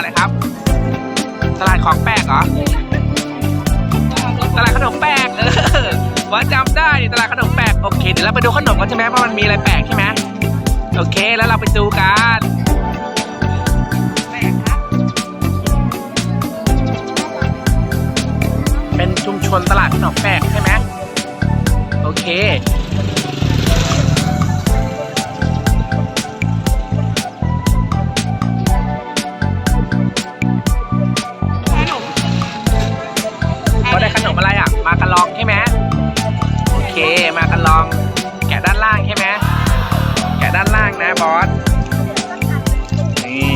ดอะครับ ตลาดของแปลกเหรอ ตลาดขนมแปลกเออว่าจำได้ตลาดขนมแปลกโอเค เดี๋ยวเราไปดูขนมกันใช่ไหมว่ามันมีอะไรแปลกใช่ไหมโอเคแล้วเราไปดูกันเป็นชุมชนตลาดขนมแปลกใช่ไหมโอเค มากระลอง แกะด้านล่างใช่ไหมแกะด้านล่างนะบอสนี่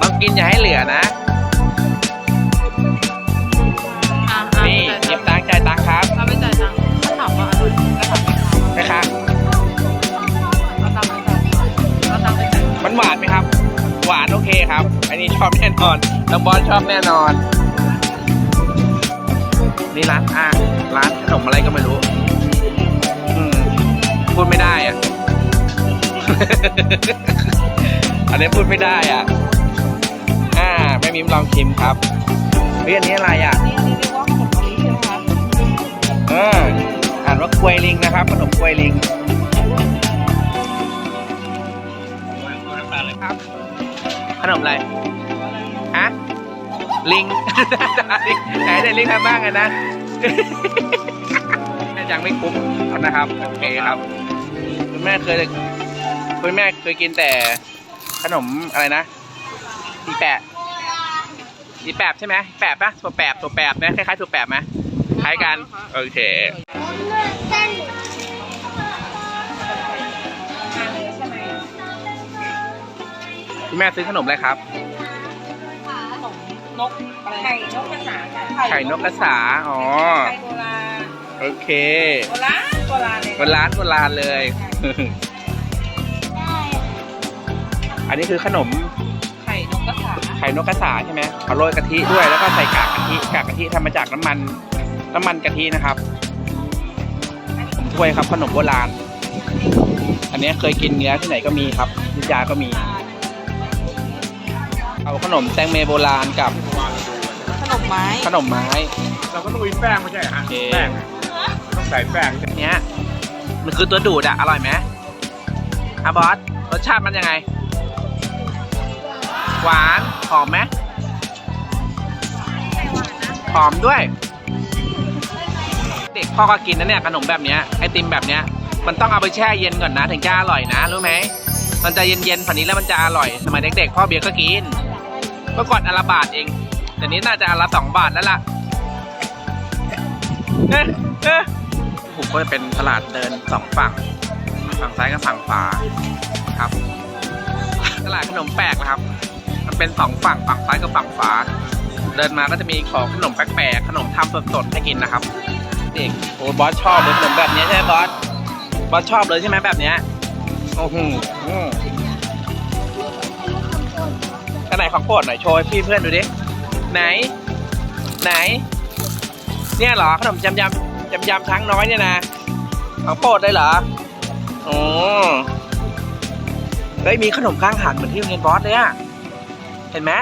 ต้องกินอย่าให้เหลือนะ นี่หยิบตังค์จ่ายตังค์ครับเราไปจ่ายตังค์เขาถามว่าอร่อยก็ถามไปนะครับเอาตังค์ไปจ่ายเอาตังค์ไปจ่ายมันหวานไหมครับ หวานโอเคครับ อันนี้ชอบแน่นอนน้องบอสชอบแน่นอน นี่ร้านอะร้านขนมอะไรก็ไม่รู้อืม พูดไม่ได้อะ อันนี้พูดไม่ได้อะ อ่าไม่มีลองชิมครับเฮ้ยอันนี้อะไรอะนี่นี่เรียกว่าขนมมะลิใช่ไหมคะเอออ่านว่ากล้วยลิงนะครับขนมกล้วยลิงครับ ขนมอะไรฮะลิงไหนเด็ลิงทำบ้างกันนะแม่จังไม่คุ้มนะครับ โอเคครับ คุณแม่เคยคุณแม่เคยกินแต่ขนมอะไรนะตีแปะตีแปบใช่ไหมแปบปะถั่วแปบถั่วแปบนะคล้ายๆถั่วแปบไหมคล้ายกันโอเคคุณแม่ซื้อขนมอะไรครับขนมนกอะไรไข่นกกระสาค่ะไข่นกกระสาอ๋อไข่โบราณโอเคโบราณ โบราณเลยโบราณโบราณเลย อันนี้คือขนมไข่นกกระสาไข่นกกระสาใช่ไหมเขาโรยกะทิด้วยแล้วก็ใส่กากกะทิกากกะทิทำมาจากน้ำมันน้ำมันกะทินะครับผมถ้วยครับขนมโบราณ อันนี้เคยกินเนื้อที่ไหนก็มีครับยุธยาก็มี เอาขนมแตงเมโบราณกับขนมไม้ขนมไม้ เราก็ต้องมีแป้งไม่ใช่เหรอฮะโอเค แป้งอะต้อง ใส่แป้งเนี้ยมันคือตัวดูดอะอร่อยไหมอะบอสรสชาติมันยังไง หวานหอมไหมหอมด้วย เด็กพ่อก็กินนะเนี่ยขนมแบบเนี้ยไอติมแบบเนี้ยมันต้องเอาไปแช่เย็นก่อนนะ ถึงจะอร่อยนะรู้ไหมมันจะเย็นๆผ่านนี้แล้วมันจะอร่อยสมัยเด็กๆพ่อเบียร์ก็กิน เมื่อก่อนอนละบาทเองแต่นี้น่าจะอนละสองบาทแล้วล่ะเอ๊ะเอ๊ะ ผมก็จะเป็นตลาดเดินสองฝั่ง ฝั่งซ้ายกับฝั่งขวาครับ ตลาดขนมแปลกนะครับ มันเป็นสองฝั่งฝั่งซ้ายกับฝั่งขวา เดินมาก็จะมีของขนมแปลกๆขนมทำสดๆให้กินนะครับเด็กโอ้บอสชอบเลยขนมแบบนี้ใช่ไหมบอสบอสชอบเลยใช่ไหมแบบเนี้ยโอ้โหอันไหนของโปรดหน่อยโชว์พี่เพื่อนดูดิ ไหน ไหน เนี่ยเหรอขนมยำยำ ยำยำช้างน้อยเนี่ยนะของโปรดเลยเหรอโอ้เฮ้ยมีขนมกลางหันเหมือนที่โรงเรียนบอสเลยอะเห็นไหม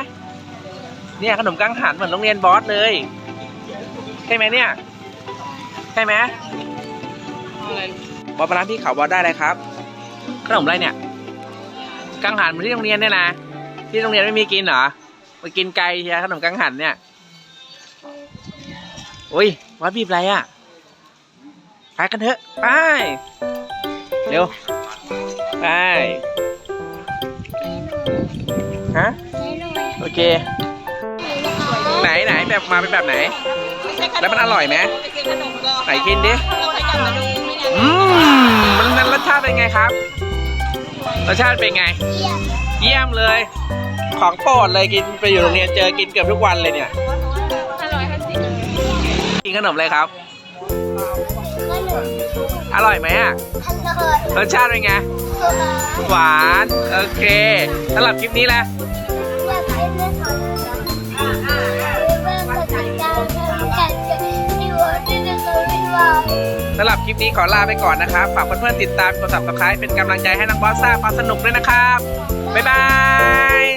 เนี่ยขนมกลางหันเหมือนโรงเรียนบอสเลยใช่ไหมเนี่ยใช่ไหมอไรบอสมาร้านพี่เขาบอสได้เลยครับ ขนมอะไรเนี่ยกังหันเหมือนที่โรงเรียนเนี่ยนะที่โรงเรียนไม่มีกินเหรอมากินไกลเชียขนมกังหันเนี่ยโอ้ยวัดบีบอะไรอะ ไปกันเถอะ ไป เร็ว ไป ฮะ โอเค ไหนไหนแบบมาเป็นแบบไหน แล้วมันอร่อยไหมไปกินขนมก่อนไหนกินดิเราไปกลับมาดูไม่งั้นอืมมันมันรสชาติเป็นไงครับ รสชาติเป็นไง เยี่ยมเลย ของโปรดเลยกินไปอยู่โรงเรียนเจอกินเกือบทุกวันเลยเนี่ยอร่อยห้าสิบกินขนมอะไรครับ อร่อยไหมอะรสชาติเป็นไง หวาน โอเคสำหรับคลิปนี้แหละสำหรับคลิปนี้ขอลาไปก่อนนะครับ ฝากเพื่อนๆติดตามกด subscribe เป็นกำลังใจให้น้องบอสสร้างความสนุกด้วยนะครับ บ๊ายบาย